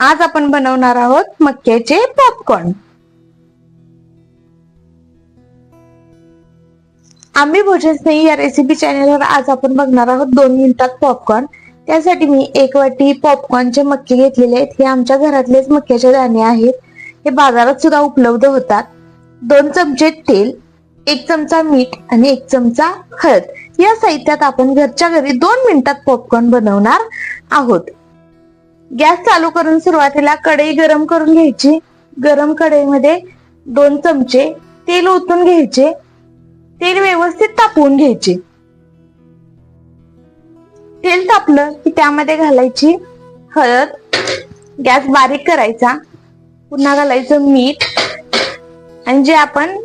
आज आपण बनवणार आहोत मक्याचे पॉपकॉर्न आम्ही भोजनस्नेही या रेसिपी चॅनेलवर आज आपण बघणार आहोत दोन मिनिटात पॉपकॉर्न त्यासाठी मी एक वाटी पॉपकॉर्नचे मक्के घेतलेले आहेत. हे आमच्या घरातलेच मक्याचे दाणे आहेत. हे बाजारात सुद्धा उपलब्ध होतात. दोन चमचे तेल एक चमचा मीठ आणि एक चमचा हळद. या साहित्यात आपण घरच्या घरी दोन मिनिटात पॉपकॉर्न बनवणार आहोत. गॅस चालू करून सुरुवातीला कढई गरम करून घ्यायची. गरम कढईमध्ये दोन चमचे तेल ओतून घ्यायचे. तेल व्यवस्थित तापवून घ्यायचे. तेल तापलं की त्यामध्ये घालायची हळद. गॅस बारीक करायचा. पुन्हा घालायचं मीठ. आणि जे आपण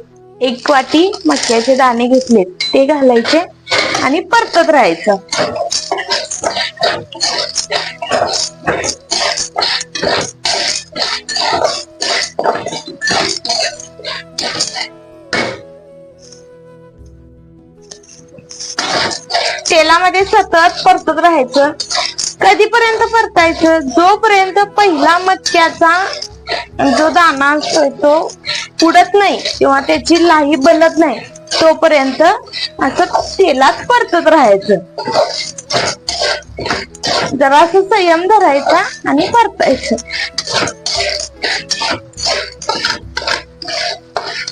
एक वाटी मक्याचे दाणे घेतलेत ते घालायचे आणि परतत राहायचं. तेलामध्ये सतत परतत राहायचं. कधीपर्यंत परतायचं? जोपर्यंत पहिला मक्याचा जो दाना असतो तो उडत नाही किंवा त्याची लाही बनत नाही तोपर्यंत असं तेलात परतत राहायचं. जरा असं संयम धरायचा आणि परतायचं.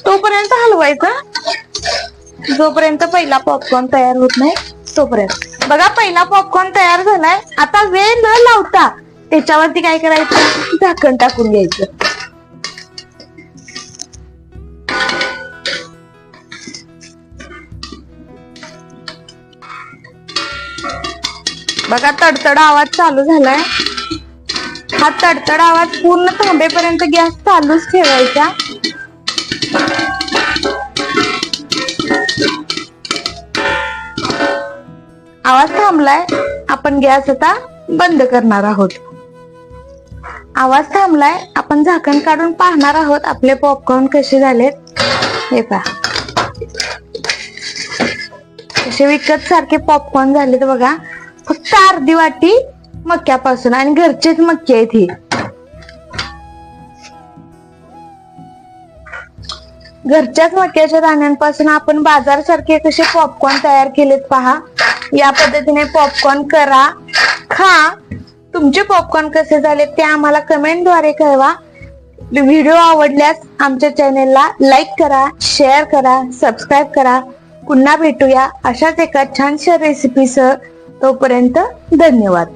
तोपर्यंत हलवायचं. जोपर्यंत पहिला पॉपकॉर्न तयार होत नाही तोपर्यंत. बघा पहिला पॉपकॉर्न तयार झालाय. आता वेळ न लावता त्याच्यावरती काय करायचं? झाकण टाकून घ्यायचं. बघा तडतड आवाज चालू झालाय. हा तडतड आवाज पूर्ण थांबेपर्यंत गॅस चालूच ठेवायचा. थांबलाय आपण गॅस आता बंद करणार आहोत. आवाज थांबलाय आपण झाकण काढून पाहणार आहोत आपले पॉपकॉर्न कसे झालेत. हे पहा. कसे विकत सारखे पॉपकॉर्न झालेत बघा. फक्त अर्धी वाटी मक्यापासून आणि घरचेच मक्के आहेत ही. घरच्याच मक्याच्या दाण्यांपासून आपण बाजार सारखे कसे पॉपकॉर्न तयार केलेत पहा. या पद्धतीने पॉपकॉर्न करा. खा. तुमचे पॉपकॉर्न कसे झाले ते आम्हाला कमेंटद्वारे कळवा. व्हिडिओ आवडल्यास आमच्या चॅनेलला लाईक करा शेअर करा सबस्क्राईब करा. पुन्हा भेटूया अशाच एका छानशा रेसिपीसह तोपर्यंत धन्यवाद.